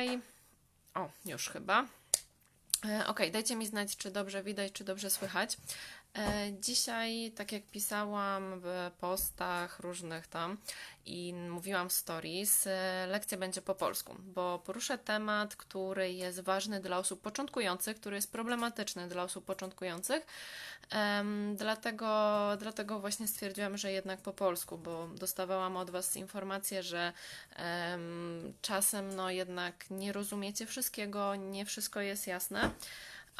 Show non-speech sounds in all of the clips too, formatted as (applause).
dzisiaj. O, już chyba. E, Ok, dajcie mi znać, czy dobrze widać, czy dobrze słychać. E, Dzisiaj, tak jak pisałam w postach różnych tam i mówiłam w stories, e, lekcja będzie po polsku, bo poruszę temat, który jest ważny dla osób początkujących, który jest problematyczny dla osób początkujących. Dlatego, dlatego właśnie stwierdziłam, że jednak po polsku, bo dostawałam od Was informację, że em, czasem no jednak nie rozumiecie wszystkiego, nie wszystko jest jasne.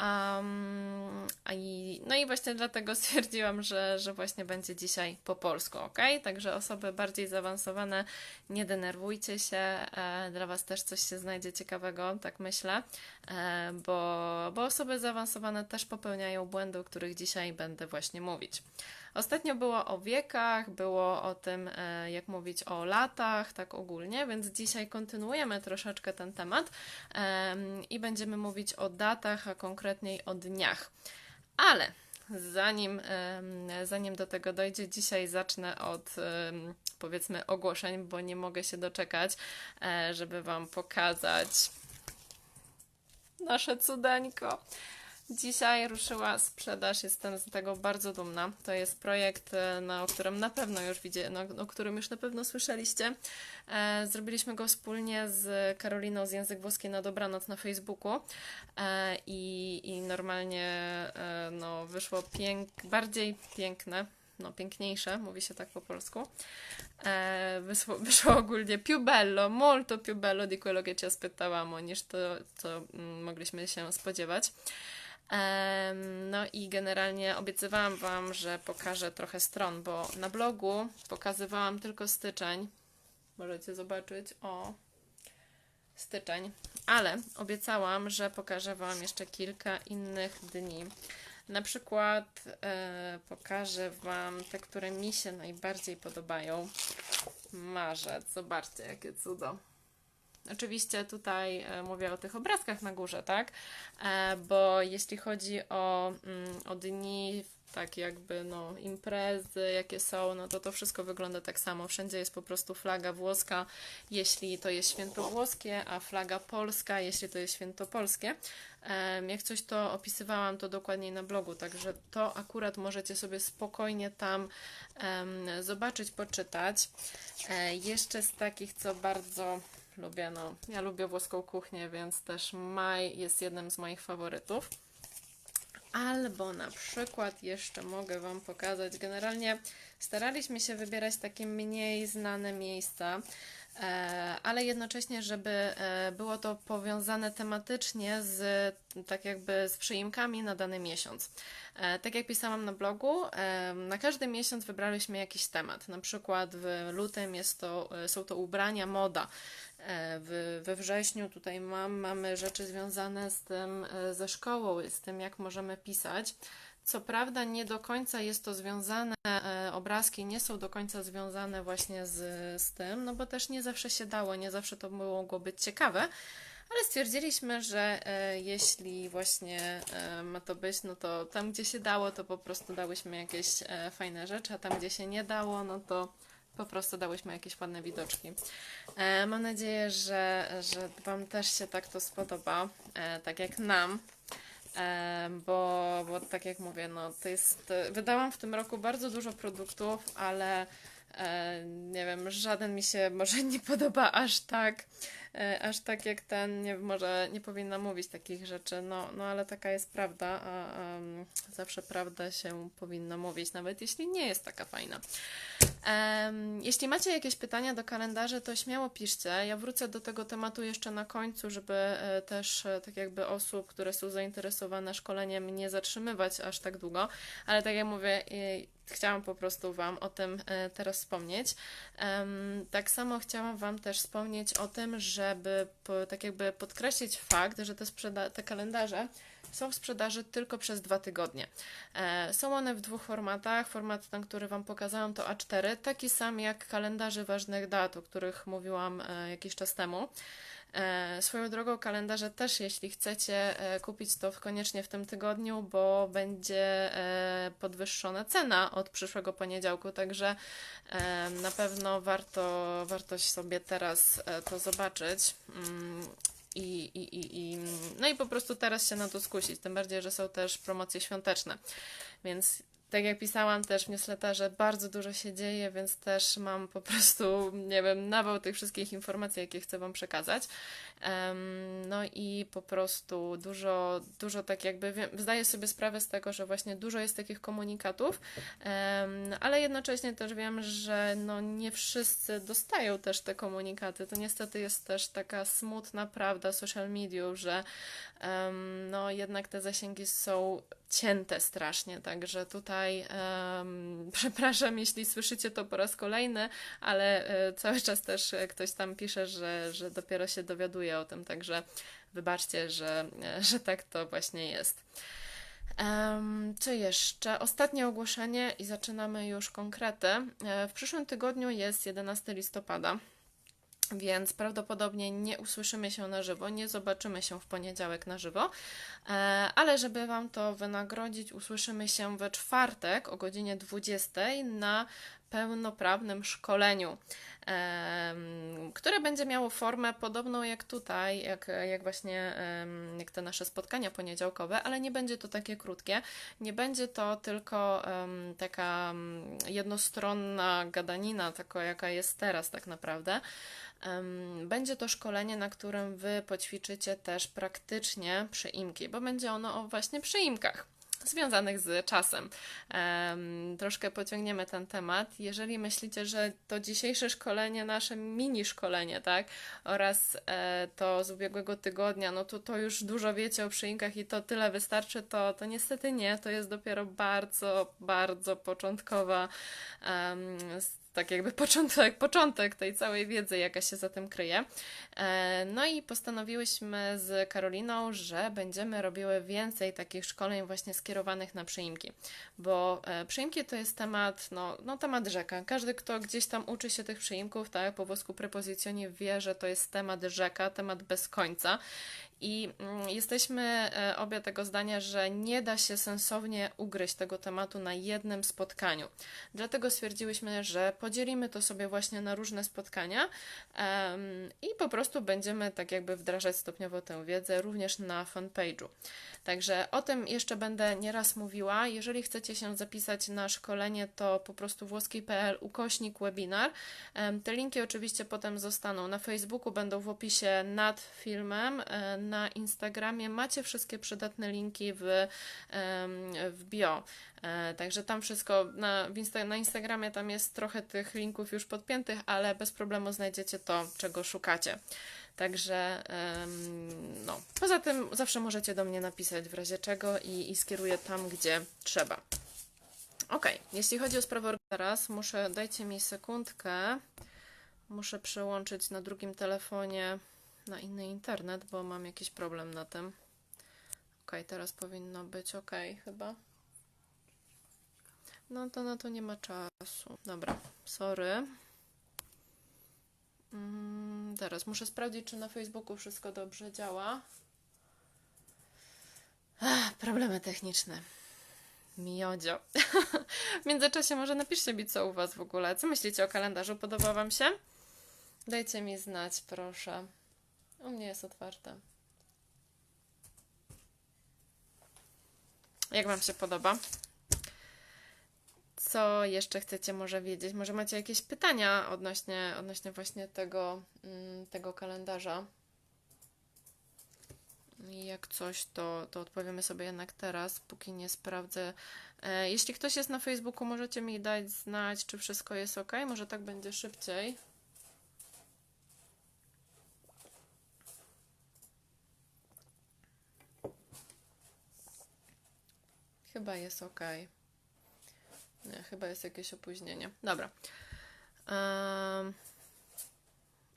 Um, i, no i właśnie dlatego (laughs) stwierdziłam, że, że właśnie będzie dzisiaj po polsku, ok? Także osoby bardziej zaawansowane, nie denerwujcie się, e, dla Was też coś się znajdzie ciekawego, tak myślę, e, bo, bo osoby zaawansowane też popełniają błędy, o których dzisiaj będę właśnie mówić. Ostatnio było o wiekach, było o tym, e, jak mówić o latach, tak ogólnie, więc dzisiaj kontynuujemy troszeczkę ten temat em, i będziemy mówić o datach, a konkretniej o dniach. Ale zanim, zanim do tego dojdzie, dzisiaj zacznę od powiedzmy ogłoszeń, bo nie mogę się doczekać, e, żeby Wam pokazać nasze cudeńko. Dzisiaj ruszyła sprzedaż, jestem z tego bardzo dumna. To jest projekt, no, o którym na pewno już widzie, no, o którym już na pewno słyszeliście. E, zrobiliśmy go wspólnie z Karoliną z Język Włoski na Dobranoc na Facebooku e, i, i normalnie e, no, wyszło pięk, bardziej piękne, no piękniejsze, mówi się tak po polsku. E, wyszło, (laughs) wyszło ogólnie più bello, molto più bello di quello che ci aspettavamo, niż to, co mm, mogliśmy się spodziewać. No i generalnie obiecywałam Wam, że pokażę trochę stron, bo na blogu pokazywałam tylko styczeń. Możecie zobaczyć, o, styczeń. Ale obiecałam, że pokażę Wam jeszcze kilka innych dni. Na przykład e, pokażę Wam te, które mi się najbardziej podobają. Marzec, zobaczcie jakie cudo. Oczywiście tutaj e, mówię o tych obrazkach na górze, tak? E, bo jeśli chodzi o, mm, o dni, tak jakby no, imprezy, jakie są, no to to wszystko wygląda tak samo. Wszędzie jest po prostu flaga włoska, jeśli to jest święto włoskie, a flaga polska, jeśli to jest święto polskie. Jak coś to opisywałam, to dokładniej na blogu, także to akurat możecie sobie spokojnie tam zobaczyć, poczytać. E, jeszcze z takich, co bardzo lubię, no ja lubię włoską kuchnię, więc też maj jest jednym z moich faworytów. Albo na przykład jeszcze mogę Wam pokazać. Generalnie staraliśmy się wybierać takie mniej znane miejsca, ale jednocześnie, żeby e, było to powiązane tematycznie z tak jakby z przyimkami na dany miesiąc. E, Tak jak pisałam na blogu, e, na każdy miesiąc wybraliśmy jakiś temat. Na przykład w lutym jest to, e, są to ubrania, moda. E, W, we wrześniu tutaj mam, mamy rzeczy związane z tym, e, ze szkołą, z tym, jak możemy pisać. Co prawda, nie do końca jest to związane, e, obrazki nie są do końca związane właśnie z, z tym, no bo też nie zawsze się dało, nie zawsze to mogło być ciekawe, ale stwierdziliśmy, że e, jeśli właśnie e, ma to być, no to tam, gdzie się dało, to po prostu dałyśmy jakieś fajne rzeczy, a tam, gdzie się nie dało, no to po prostu dałyśmy jakieś ładne widoczki. Mam nadzieję, że, że Wam też się tak to spodoba, tak jak nam. Bo, bo tak jak mówię, no to jest. Wydałam w tym roku bardzo dużo produktów, ale nie wiem, żaden mi się może (laughs) nie podoba aż tak, e, aż tak jak ten. Nie, może nie powinna mówić takich rzeczy, no, no ale taka jest prawda, a, a mm, zawsze prawda się powinno mówić, nawet jeśli nie jest taka fajna. Jeśli macie jakieś pytania do kalendarzy, to śmiało piszcie. Ja wrócę do tego tematu jeszcze na końcu, żeby e, też e, tak jakby osób, które są zainteresowane szkoleniem, nie zatrzymywać aż tak długo. Ale tak jak mówię, e, chciałam po prostu Wam o tym e, teraz wspomnieć. Tak samo chciałam Wam też wspomnieć o tym, żeby tak jakby podkreślić fakt, że te, sprzeda- te kalendarze są w sprzedaży tylko przez dwa tygodnie. E, Są one w dwóch formatach. Format ten, który Wam pokazałam, to A4, taki sam jak kalendarzy ważnych dat, o których mówiłam e, jakiś czas temu. E, Swoją drogą kalendarze też, jeśli chcecie e, kupić to koniecznie w tym tygodniu, bo będzie e, podwyższona cena od przyszłego poniedziałku, także na pewno warto, warto sobie teraz to zobaczyć. Mm, i, i, i, i, no i po prostu teraz się na to skusić, tym bardziej, że są też promocje świąteczne. Więc tak jak pisałam też w newsletterze, bardzo dużo się dzieje, więc też mam po prostu, nie wiem, nawał tych wszystkich informacji, jakie chcę Wam przekazać. No i po prostu dużo, dużo tak jakby, wiem, zdaję sobie sprawę z tego, że właśnie dużo jest takich komunikatów, ale jednocześnie też wiem, że no nie wszyscy dostają też te komunikaty. To niestety jest też taka smutna prawda social mediów, że no jednak te zasięgi są cięte strasznie, także tutaj um, (laughs) przepraszam, jeśli słyszycie to po raz kolejny, ale e, cały czas też ktoś tam pisze, że, że dopiero się dowiaduje o tym, także wybaczcie, że, e, że tak to właśnie jest. Um, co jeszcze? Ostatnie ogłoszenie i zaczynamy już konkrety. E, w przyszłym tygodniu jest 11 listopada więc prawdopodobnie nie usłyszymy się na żywo, nie zobaczymy się w poniedziałek na żywo, e, ale żeby Wam to wynagrodzić, usłyszymy się we czwartek o godzinie 20 na pełnoprawnym szkoleniu, które będzie miało formę podobną jak tutaj, jak, jak właśnie jak te nasze spotkania poniedziałkowe, ale nie będzie to takie krótkie, nie będzie to tylko taka jednostronna gadanina, taka jaka jest teraz tak naprawdę, będzie to szkolenie, na którym Wy poćwiczycie też praktycznie przyimki, bo będzie ono o właśnie przyimkach związanych z czasem. Troszkę pociągniemy ten temat. Jeżeli myślicie, że to dzisiejsze szkolenie, nasze mini szkolenie, tak, oraz e, to z ubiegłego tygodnia, no to to już dużo wiecie o przyimkach i to tyle wystarczy, to, to niestety nie. To jest dopiero bardzo, bardzo początkowa tak jakby początek, początek tej całej wiedzy, jaka się za tym kryje. E, no i postanowiłyśmy z Karoliną, że będziemy robiły więcej takich szkoleń właśnie skierowanych na przyimki, bo e, przyimki to jest temat, no, no temat rzeka. Każdy, kto gdzieś tam uczy się tych przyimków, tak, po włosku prepozycjonie wie, że to jest temat rzeka, temat bez końca i mm, jesteśmy e, obie tego zdania, że nie da się sensownie ugryźć tego tematu na jednym spotkaniu. Dlatego stwierdziłyśmy, że podzielimy to sobie właśnie na różne spotkania i po prostu będziemy tak jakby wdrażać stopniowo tę wiedzę również na fanpage'u. Także o tym jeszcze będę nieraz mówiła. Jeżeli chcecie się zapisać na szkolenie, to po prostu włoski.pl ukośnik webinar. Te linki oczywiście potem zostaną na Facebooku, będą w opisie nad filmem e, na Instagramie macie wszystkie przydatne linki w, w bio. E, także tam wszystko na, na Instagramie tam jest trochę tych linków już podpiętych, ale bez problemu znajdziecie to, czego szukacie. Także no, poza tym zawsze możecie do mnie napisać w razie czego i, i skieruję tam, gdzie trzeba. Ok, jeśli chodzi o sprawę teraz, muszę, dajcie mi sekundkę, muszę przełączyć na drugim telefonie na inny internet, bo mam jakiś problem na tym. Ok, teraz powinno być ok chyba. No to na to nie ma czasu. Dobra, sorry. Mm, teraz muszę sprawdzić, czy na Facebooku wszystko dobrze działa. Ach, problemy techniczne. Miodzio. w międzyczasie może napiszcie mi, co u Was w ogóle. Co myślicie o kalendarzu? Podoba Wam się? Dajcie mi znać, proszę. U mnie jest otwarte. Jak Wam się podoba? Co jeszcze chcecie może wiedzieć? Może macie jakieś pytania odnośnie, odnośnie właśnie tego, mm, tego kalendarza? Jak coś, to, to odpowiemy sobie jednak teraz, póki nie sprawdzę. E, jeśli ktoś jest na Facebooku, możecie mi dać znać, czy wszystko jest ok. Może tak będzie szybciej. Chyba jest ok. Nie, chyba jest jakieś opóźnienie. Dobra. Um,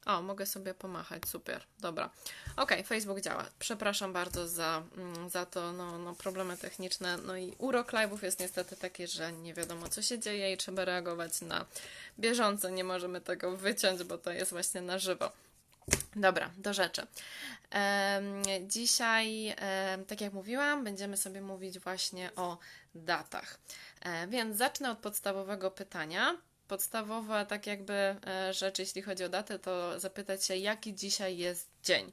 o, mogę sobie pomachać, super, dobra. Ok, Facebook działa. Przepraszam bardzo za, mm, za to, no, no, problemy techniczne. No i urok live'ów jest niestety taki, że nie wiadomo co się dzieje i trzeba reagować na bieżąco. Nie możemy tego wyciąć, bo to jest właśnie na żywo. Dobra, do rzeczy. Dzisiaj, tak jak mówiłam, będziemy sobie mówić właśnie o datach. E, więc zacznę od podstawowego pytania. Podstawowa, tak jakby e, rzecz, jeśli chodzi o datę, to zapytać się, jaki dzisiaj jest dzień.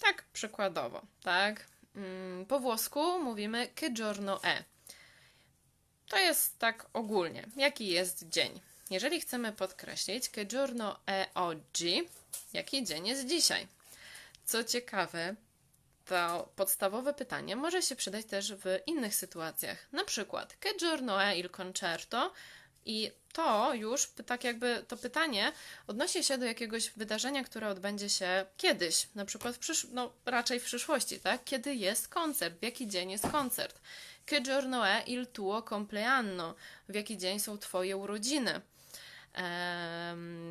Tak przykładowo, tak? Mm, Po włosku mówimy che giorno è. To jest tak ogólnie. Jaki jest dzień? Jeżeli chcemy podkreślić che giorno è oggi, jaki dzień jest dzisiaj? Co ciekawe, to podstawowe pytanie może się przydać też w innych sytuacjach. Na przykład, che giorno è il concerto? I to już, tak jakby to pytanie odnosi się do jakiegoś wydarzenia, które odbędzie się kiedyś, na przykład w przysz- no, raczej w przyszłości, tak? Kiedy jest koncert, w jaki dzień jest koncert. Che giorno è il tuo compleanno? W jaki dzień są Twoje urodziny?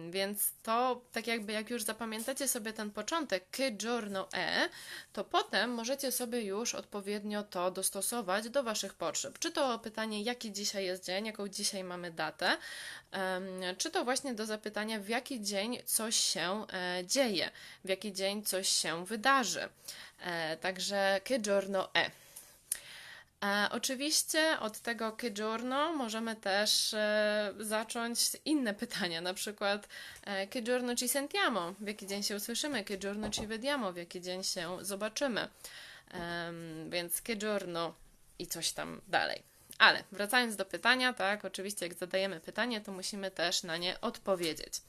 Więc to, tak jakby jak już zapamiętacie sobie ten początek, che giorno è, to potem możecie sobie już odpowiednio to dostosować do Waszych potrzeb. Czy to pytanie, jaki dzisiaj jest dzień, jaką dzisiaj mamy datę, czy to właśnie do zapytania, w jaki dzień coś się e, dzieje, w jaki dzień coś się wydarzy. E, także che giorno. E, oczywiście od tego che giorno możemy też e, zacząć inne (laughs) pytania, na przykład e, che giorno ci sentiamo, w jaki dzień się usłyszymy, che giorno ci vediamo, w jaki dzień się zobaczymy. Więc che giorno i coś tam dalej. Ale wracając do pytania, tak, oczywiście jak zadajemy pytanie, to musimy też na nie odpowiedzieć.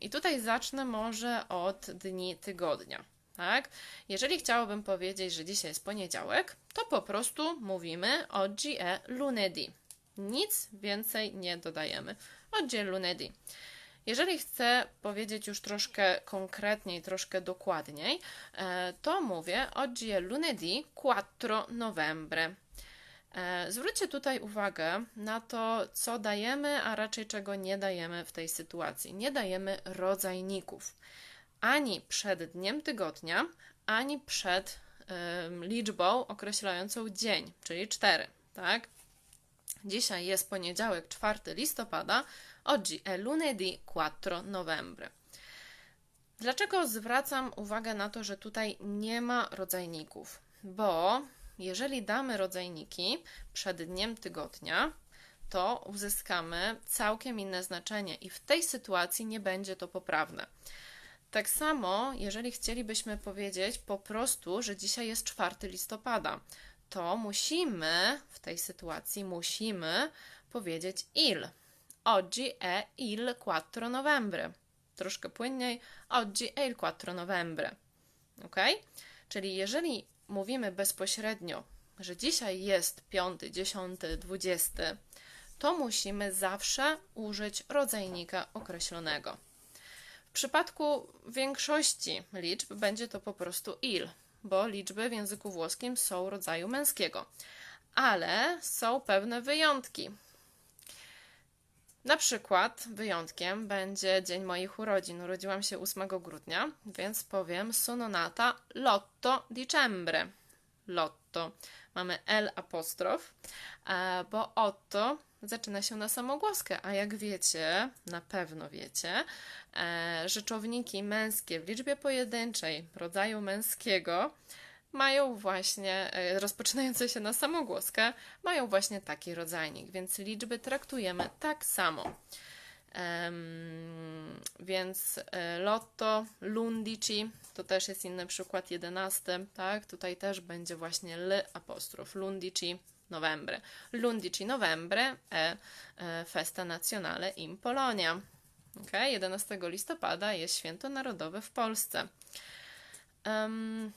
I tutaj zacznę może od dni tygodnia. Tak? Jeżeli chciałabym powiedzieć, że dzisiaj jest poniedziałek, to po prostu mówimy oggi è lunedì. Nic więcej nie dodajemy. Oggi è lunedì. Jeżeli chcę powiedzieć już troszkę konkretniej, troszkę dokładniej, e, to mówię oggi è lunedì 4 novembre. E, Zwróćcie tutaj uwagę na to, co dajemy, a raczej czego nie dajemy w tej sytuacji. Nie dajemy rodzajników ani przed dniem tygodnia, ani przed em, liczbą określającą dzień, czyli 4, tak? Dzisiaj jest poniedziałek, 4 listopada, oggi è lunedì 4 novembre. Dlaczego zwracam uwagę na to, że tutaj nie ma rodzajników? Bo jeżeli damy rodzajniki przed dniem tygodnia, to uzyskamy całkiem inne znaczenie i w tej sytuacji nie będzie to poprawne. Tak samo, jeżeli chcielibyśmy powiedzieć po prostu, że dzisiaj jest 4 listopada, to musimy w tej sytuacji musimy powiedzieć il. Oggi è il 4 novembre. Troszkę płynniej. Oggi è il 4 novembre. Ok? Czyli jeżeli mówimy bezpośrednio, że dzisiaj jest 5, 10, 20, to musimy zawsze użyć rodzajnika określonego. W przypadku większości liczb będzie to po prostu il, bo liczby w języku włoskim są rodzaju męskiego. Ale są pewne wyjątki. Na przykład wyjątkiem będzie dzień moich urodzin. Urodziłam się 8 grudnia, więc powiem sono nata l'otto dicembre. Lotto. Mamy L apostrof, e, bo otto zaczyna się na samogłoskę, a jak wiecie, na pewno wiecie, e, rzeczowniki męskie w liczbie pojedynczej rodzaju męskiego mają właśnie, e, rozpoczynające się na samogłoskę, mają właśnie taki rodzajnik, więc liczby traktujemy tak samo. Więc e, lotto, lundici, to też jest inny przykład, jedenasty, tak? Tutaj też będzie właśnie l apostrof, lundici novembre. Lundici novembre è e, festa nazionale in Polonia. Okay? 11 listopada jest święto narodowe w Polsce. Em,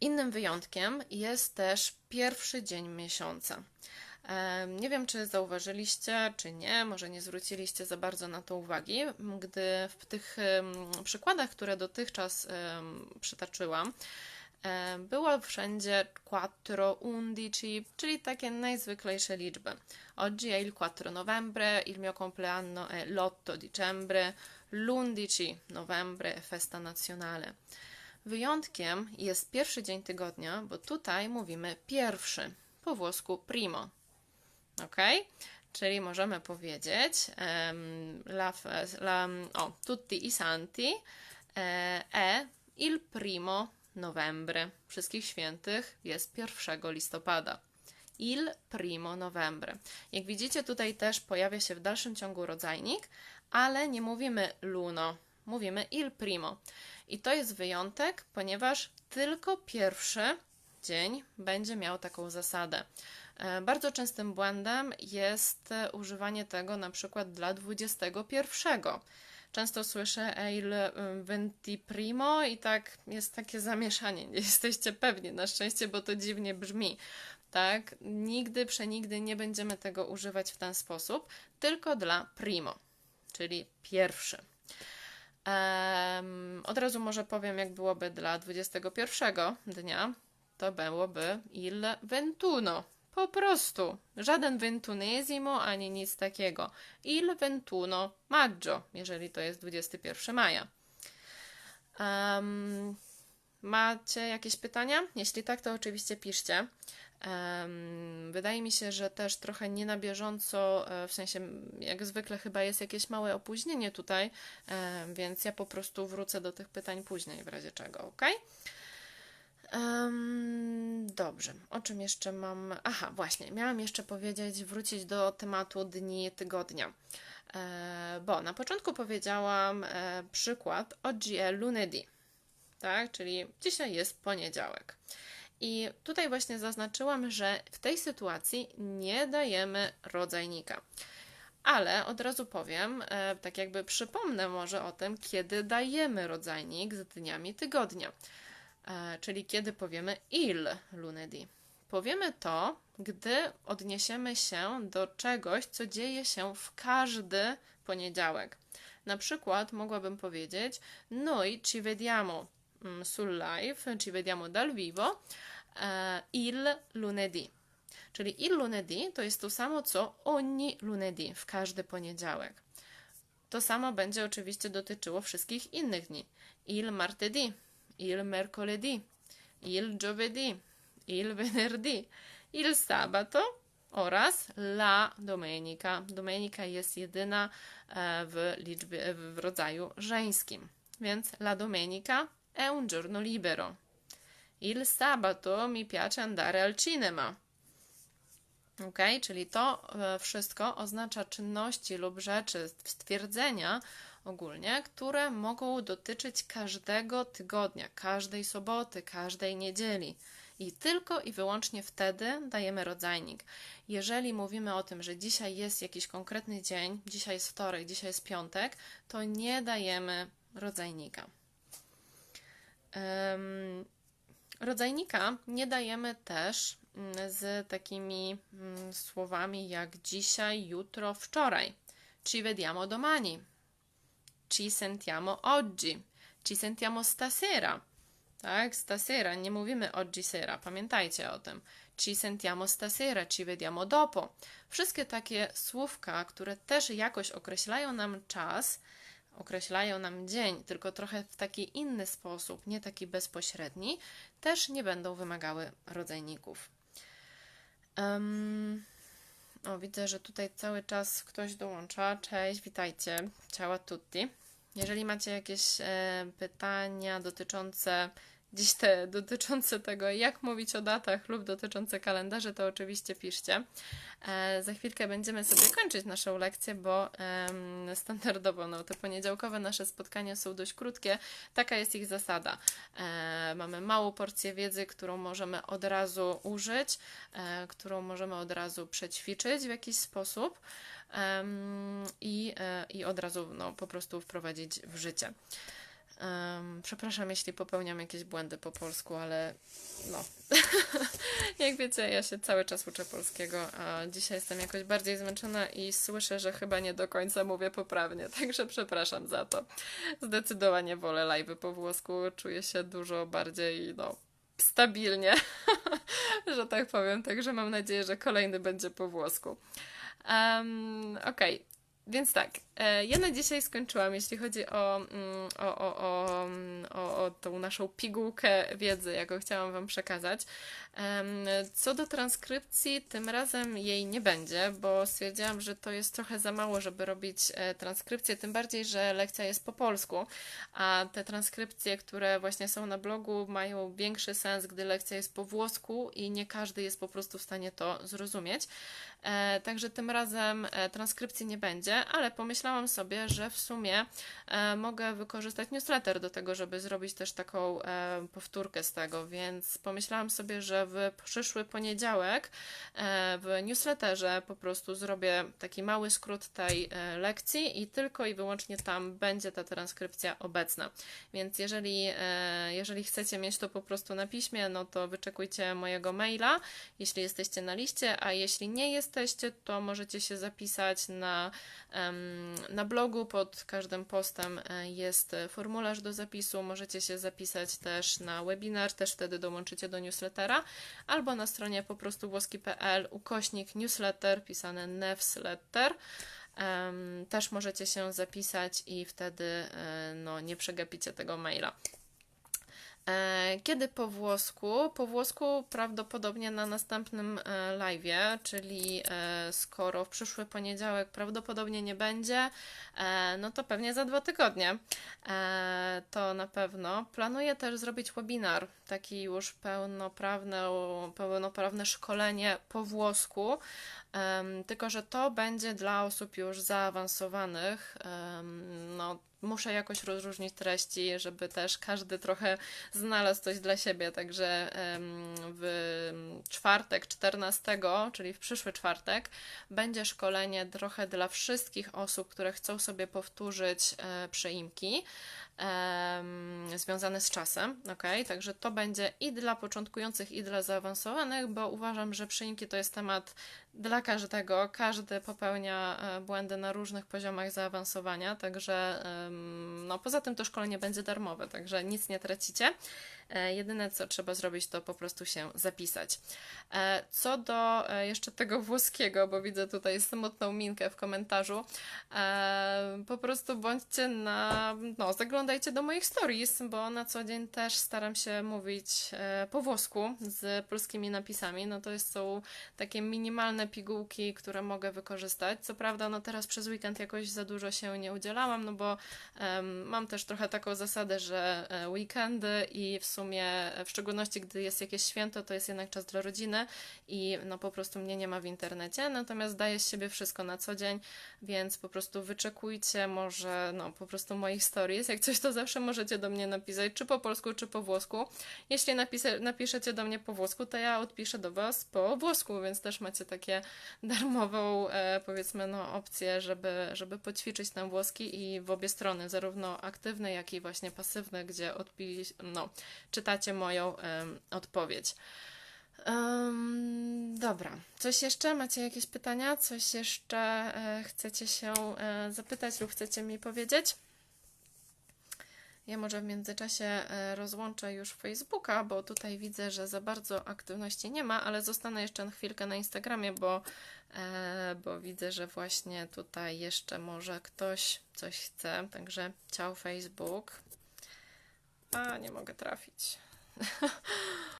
Innym wyjątkiem jest też pierwszy dzień miesiąca. Em, Nie wiem, czy zauważyliście, czy nie, może nie zwróciliście za bardzo na to uwagi, gdy w tych em, przykładach, które dotychczas em, przytaczyłam, było wszędzie quattro, undici, czyli takie najzwyklejsze liczby. Oggi è il 4 novembre, il mio compleanno è l'8 dicembre, l'11 novembre è festa nazionale. Wyjątkiem jest pierwszy dzień tygodnia, bo tutaj mówimy pierwszy, po włosku primo. Ok? Czyli możemy powiedzieć em, la, la, o, tutti i santi e, il primo novembre. Wszystkich świętych jest 1 listopada. Il primo novembre. Jak widzicie, tutaj też pojawia się w dalszym ciągu rodzajnik, ale nie mówimy luno, mówimy il primo. I to jest wyjątek, ponieważ tylko pierwszy dzień będzie miał taką zasadę. E, bardzo częstym błędem jest używanie tego na przykład dla 21. Często słyszę il venti primo i tak jest takie zamieszanie. Nie jesteście pewni, na szczęście, bo to dziwnie brzmi. Tak, nigdy, przenigdy nie będziemy tego używać w ten sposób, tylko dla primo, czyli pierwszy. Um, od razu może powiem, jak byłoby dla 21 dnia. To byłoby il ventuno. Po prostu. Żaden ventunesimo ani nic takiego. Il ventuno maggio, jeżeli to jest 21 maja. Um, macie jakieś pytania? Jeśli tak, to oczywiście piszcie. Wydaje mi się, że też trochę nie na bieżąco, e, w sensie jak zwykle chyba jest jakieś małe opóźnienie tutaj, więc ja po prostu wrócę do tych pytań później w razie czego, ok? Um, dobrze, o czym jeszcze mam? Aha, właśnie, miałam jeszcze powiedzieć, wrócić do tematu dni tygodnia. E, bo na początku powiedziałam e, przykład oggi è lunedì, tak? Czyli dzisiaj jest poniedziałek. I tutaj właśnie zaznaczyłam, że w tej sytuacji nie dajemy rodzajnika. Ale od razu powiem, e, tak jakby przypomnę może o tym, kiedy dajemy rodzajnik z dniami tygodnia. E, czyli kiedy powiemy il lunedì. Powiemy to, gdy odniesiemy się do czegoś, co dzieje się w każdy poniedziałek. Na przykład mogłabym powiedzieć Noi ci vediamo mm, sul live, ci vediamo dal vivo e, il lunedì. Czyli il lunedì to jest to samo co ogni lunedì, w każdy poniedziałek. To samo będzie oczywiście dotyczyło wszystkich innych dni. Il martedì, il mercoledì, il giovedì, il (laughs) venerdì, il sabato oraz la domenica. Domenica jest jedyna e, w liczbie w rodzaju żeńskim. Więc la domenica è un giorno libero. Il sabato mi piace andare al cinema. Ok, czyli to e, wszystko oznacza czynności lub rzeczy, stwierdzenia ogólnie, które mogą dotyczyć każdego tygodnia, każdej soboty, każdej niedzieli. I tylko i wyłącznie wtedy dajemy rodzajnik. Jeżeli mówimy o tym, że dzisiaj jest jakiś konkretny dzień, dzisiaj jest wtorek, dzisiaj jest piątek, to nie dajemy rodzajnika. Um, rodzajnika nie dajemy też mm, z takimi mm, słowami jak dzisiaj, jutro, wczoraj. Ci vediamo domani ci sentiamo oggi, ci sentiamo stasera. Tak, stasera, nie mówimy oggi sera, pamiętajcie o tym. Ci sentiamo stasera, ci vediamo dopo. Wszystkie takie słówka, które też jakoś określają nam czas, określają nam dzień, tylko trochę w taki inny sposób, nie taki bezpośredni, też nie będą wymagały rodzajników. Um, o, widzę, że tutaj cały czas ktoś dołącza. Cześć, witajcie. Ciao tutti. Jeżeli macie jakieś e, pytania dotyczące gdzieś te (laughs) dotyczące tego, jak mówić o datach lub dotyczące kalendarzy, to oczywiście piszcie. E, za chwilkę będziemy sobie kończyć naszą lekcję, bo e, standardowo no, te poniedziałkowe nasze spotkania są dość krótkie. Taka jest ich zasada. E, mamy małą porcję wiedzy, którą możemy od razu użyć, e, którą możemy od razu przećwiczyć w jakiś sposób i, e, i od razu no, po prostu wprowadzić w życie. Przepraszam, jeśli popełniam jakieś błędy po polsku, ale no, (laughs) jak wiecie, ja się cały czas uczę polskiego, a dzisiaj jestem jakoś bardziej zmęczona i słyszę, że chyba nie do końca mówię poprawnie, (laughs) także przepraszam za to. Zdecydowanie wolę live po włosku, czuję się dużo bardziej, no, stabilnie, (laughs) że tak powiem, także mam nadzieję, że kolejny będzie po włosku. Um, Okej, okay. Więc tak, e, ja na dzisiaj skończyłam, jeśli chodzi mm, o, o, o, o, o tą naszą pigułkę wiedzy, jaką chciałam Wam przekazać. Co do transkrypcji, tym razem jej nie będzie, bo stwierdziłam, że to jest trochę za mało, żeby robić e, transkrypcję, tym bardziej, że lekcja jest po polsku, a te transkrypcje, które właśnie są na blogu, mają większy sens, gdy lekcja jest po włosku i nie każdy jest po prostu w stanie to zrozumieć. E, także tym razem transkrypcji nie będzie ale pomyślałam sobie, że w sumie e, mogę wykorzystać newsletter do tego, żeby zrobić też taką e, powtórkę z tego, więc pomyślałam sobie, że w przyszły poniedziałek e, w newsletterze po prostu zrobię taki mały skrót tej e, lekcji i tylko i wyłącznie tam będzie ta transkrypcja obecna. Więc jeżeli, e, jeżeli chcecie mieć to po prostu na piśmie, no to wyczekujcie mojego maila, jeśli jesteście na liście, a jeśli nie jesteście, to możecie się zapisać na, na blogu. Pod każdym postem jest formularz do zapisu. Możecie się zapisać też na webinar, też wtedy dołączycie do newslettera, albo na stronie po prostu włoski.pl ukośnik newsletter, pisane newsletter. Też możecie się zapisać i wtedy e, no, nie przegapicie tego maila. E, Kiedy po włosku? Po włosku prawdopodobnie na następnym e, live'ie, czyli e, skoro w przyszły poniedziałek prawdopodobnie nie będzie, no to pewnie za dwa tygodnie. To na pewno. Planuję też zrobić webinar, taki już pełnoprawne, pełnoprawne szkolenie po włosku. Tylko, że to będzie dla osób już zaawansowanych. No, muszę jakoś rozróżnić treści, żeby też każdy trochę znalazł coś dla siebie. Także w czwartek 14, czyli w przyszły czwartek, będzie szkolenie trochę dla wszystkich osób, które chcą sobie powtórzyć e, przeimki związane z czasem, ok? Także to będzie i dla początkujących, i dla zaawansowanych, bo uważam, że przeimki to jest temat dla każdego. Każdy popełnia e, błędy na różnych poziomach zaawansowania, także no, poza tym to szkolenie będzie darmowe, także nic nie tracicie. E, Jedyne co trzeba zrobić, to po prostu się zapisać. E, Co do e, jeszcze tego włoskiego, bo widzę tutaj smutną minkę w komentarzu, po prostu bądźcie na, no, zaglądajcie do moich stories, bo na co dzień też staram się mówić po włosku z polskimi napisami. No to jest, są takie minimalne pigułki, które mogę wykorzystać. Co prawda, no teraz przez weekend jakoś za dużo się nie udzielałam, no bo mam też trochę taką zasadę, że weekendy i w sumie, w szczególności gdy jest jakieś święto, to jest jednak czas dla rodziny i no po prostu mnie nie ma w internecie, natomiast daję z siebie wszystko na co dzień, więc po prostu wyczekujcie może no po prostu moich stories. Jak coś, to zawsze możecie do mnie napisać, czy po polsku, czy po włosku. Jeśli napiszecie do mnie po włosku, to ja odpiszę do Was po włosku, więc też macie takie darmową, e, powiedzmy, no, opcję, żeby, żeby poćwiczyć ten włoski i w obie strony, zarówno aktywny, jak i właśnie pasywny, gdzie odpi- no, czytacie moją odpowiedź. Em, dobra, coś jeszcze? Macie jakieś pytania? Coś jeszcze e, chcecie się e, zapytać lub chcecie mi powiedzieć? Ja może w międzyczasie e, rozłączę już Facebooka, bo tutaj widzę, że za bardzo aktywności nie ma, ale zostanę jeszcze na chwilkę na Instagramie, bo, bo widzę, że właśnie tutaj jeszcze może ktoś coś chce. Także ciao Facebook. A, nie mogę trafić. (laughs)